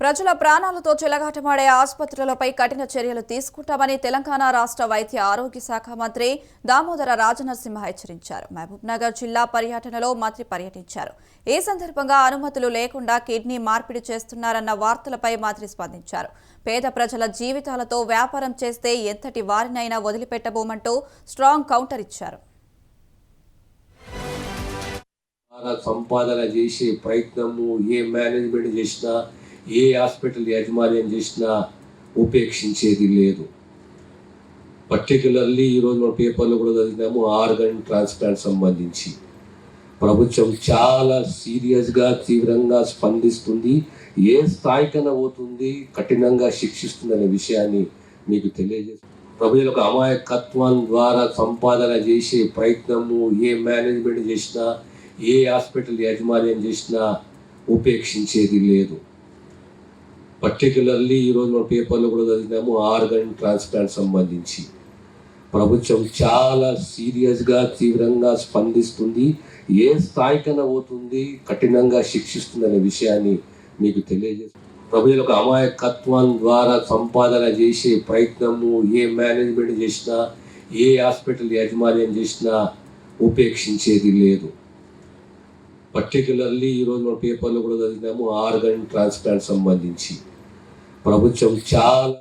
ప్రజల ప్రాణాలతో చెలగాటమాడే ఆసుపత్రులపై కఠిన చర్యలు తీసుకుంటామని తెలంగాణ రాష్ట్ర వైద్య ఆరోగ్య శాఖ మంత్రి దామోదర రాజనరసింహ హెచ్చరించారు. మహబూబ్నగర్ జిల్లా పర్యటనలో మంత్రి పర్యటించారు. ఈ సందర్భంగా అనుమతులు లేకుండా కిడ్నీ మార్పిడి చేస్తున్నారన్న వార్తలపై మంత్రి స్పందించారు. పేద ప్రజల జీవితాలతో వ్యాపారం చేస్తే ఎంతటి వారినైనా వదిలిపెట్టబోమంటూ స్ట్రాంగ్ కౌంటర్ ఇచ్చారు. సంపాదన చేసే ప్రయత్నము ఏ మేనేజ్మెంట్ చేసినా ఏ హాస్పిటల్ యాజమాన్యం చేసినా ఉపేక్షించేది లేదు. పర్టికులర్లీ ఈరోజు మన పేపర్లో కూడా చదివినాము ఆర్గన్ ట్రాన్స్ప్లాంట్ సంబంధించి. ప్రభుత్వం చాలా సీరియస్గా తీవ్రంగా స్పందిస్తుంది. ఏ స్థాయికైనా పోతుంది కఠినంగా శిక్షిస్తుందనే విషయాన్ని మీకు తెలియజేస్తుంది ప్రజలకు అమాయకత్వం ద్వారా సంపాదన చేసే ప్రయత్నము ఏ మేనేజ్మెంట్ చేసినా ఏ హాస్పిటల్ యాజమాన్యం చేసినా ఉపేక్షించేది లేదు. పర్టికులర్లీ ఈరోజు మన పేపర్లో కూడా చదివినాము. ఆర్గన్ ట్రాన్స్ప్లాంట్ సంబంధించి. ప్రభుత్వం చాలా సీరియస్గా తీవ్రంగా స్పందిస్తుంది. ఏ స్థాయికైనా పోతుంది కఠినంగా శిక్షిస్తుందనే విషయాన్ని మీకు తెలియజేస్తుంది ప్రజలకు అమాయకత్వం ద్వారా సంపాదన చేసే ప్రయత్నము ఏ మేనేజ్మెంట్ చేసినా ఏ హాస్పిటల్ యాజమాన్యం చేసినా ఉపేక్షించేది లేదు. పర్టికులర్లీ ఈరోజు మన పేపర్లో కూడా చదివినాము. ఆర్గన్ ట్రాన్స్ప్లాంట్ సంబంధించి. ప్రభుత్వం చాలా